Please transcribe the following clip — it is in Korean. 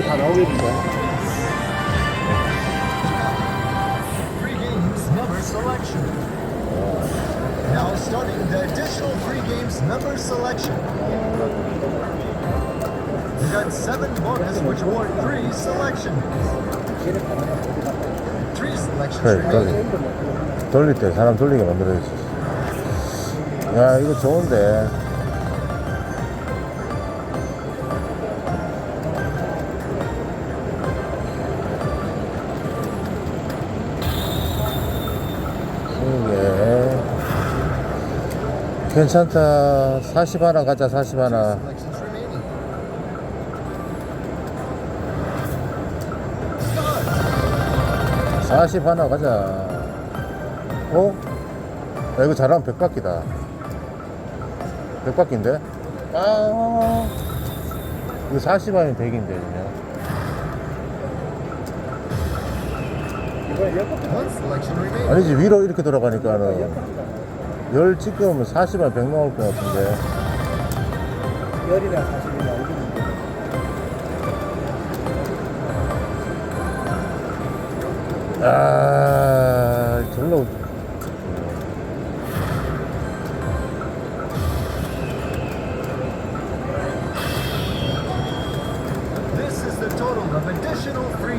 다 나오겠는데. Free games number selection. Now starting the additional free games number selection. We got seven bonus which award three selection. Three selections 그래. 돌리, 돌릴 때 사람 돌리게 만들어야지. 야, 이거 좋은데. 괜찮다. 40 하나 가자, 40 하나. Selections remaining. 40 하나 가자. 어? 야, 이거 잘하면 백바퀴다. 백바퀴인데? 아, 이거 40 하면 100인데, 그냥. 아니지, 위로 이렇게 돌아가니까는. 열 찍으면 40에 100 나올 것 같은데 열이나 사실이나 우리 아 절로 This is the total of additional free